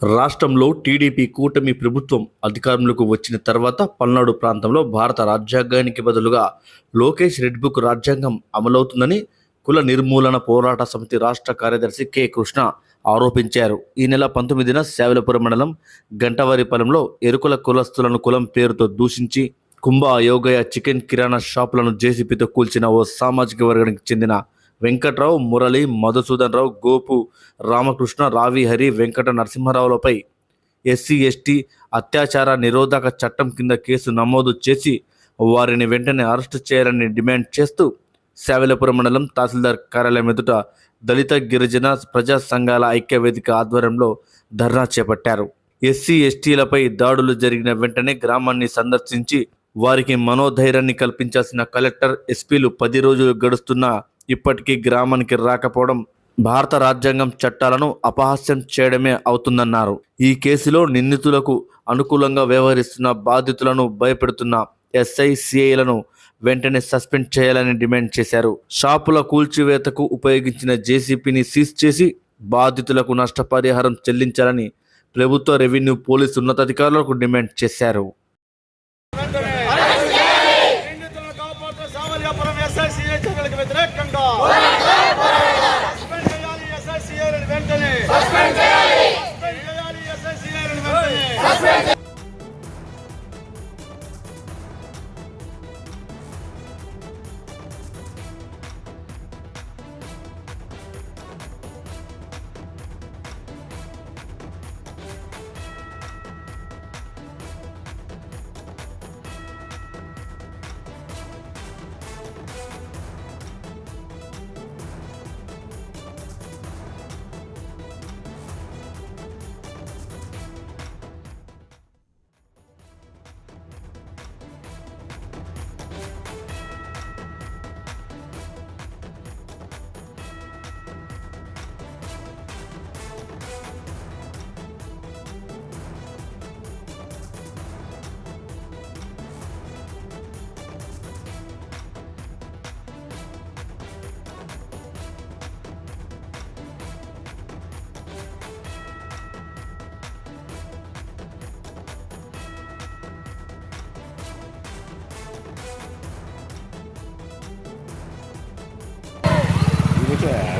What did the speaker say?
రాష్ట్రంలో టీడీపీ కూటమి ప్రభుత్వం అధికారంలోకి వచ్చిన తర్వాత పల్నాడు ప్రాంతంలో భారత రాజ్యాంగానికి బదులుగా లోకేష్ రెడ్ బుక్ రాజ్యాంగం అమలవుతుందని కుల నిర్మూలన పోరాట సమితి రాష్ట్ర కార్యదర్శి కె కృష్ణ ఆరోపించారు. ఈ నెల పంతొమ్మిదిన శావలపురం మండలం గంటవారిపాలెంలో ఎరుకుల కులస్తులను కులం పేరుతో దూషించి కుంభ యోగయ చికెన్ కిరాణా షాపులను జేసీపీతో కూల్చిన ఓ సామాజిక వర్గానికి చెందిన వెంకట్రావు మురళి మధుసూదన్ రావు గోపు రామకృష్ణ రావి హరి వెంకట నరసింహారావులపై ఎస్సీ ఎస్టీ అత్యాచార నిరోధక చట్టం కింద కేసు నమోదు చేసి వారిని వెంటనే అరెస్టు చేయాలని డిమాండ్ చేస్తూ శావెలపురం మండలం తహసీల్దార్ కార్యాలయం ఎదుట దళిత గిరిజన ప్రజా సంఘాల ఐక్య వేదిక ఆధ్వర్యంలో ధర్నా చేపట్టారు. ఎస్సీ ఎస్టీలపై దాడులు జరిగిన వెంటనే గ్రామాన్ని సందర్శించి వారికి మనోధైర్యాన్ని కల్పించాల్సిన కలెక్టర్ ఎస్పీలు పది రోజులు గడుస్తున్నా ఇప్పటికీ గ్రామానికి రాకపోవడం భారత రాజ్యాంగం చట్టాలను అపహాస్యం చేయడమే అవుతుందన్నారు. ఈ కేసులో నిందితులకు అనుకూలంగా వ్యవహరిస్తున్న బాధితులను భయపెడుతున్న ఎస్ఐ సిఐలను వెంటనే సస్పెండ్ చేయాలని డిమాండ్ చేశారు. షాపుల కూల్చివేతకు ఉపయోగించిన జేసీపీని సీజ్ చేసి బాధితులకు నష్టపరిహారం చెల్లించాలని ప్రభుత్వ రెవెన్యూ పోలీసు ఉన్నతాధికారులకు డిమాండ్ చేశారు. president. Yeah.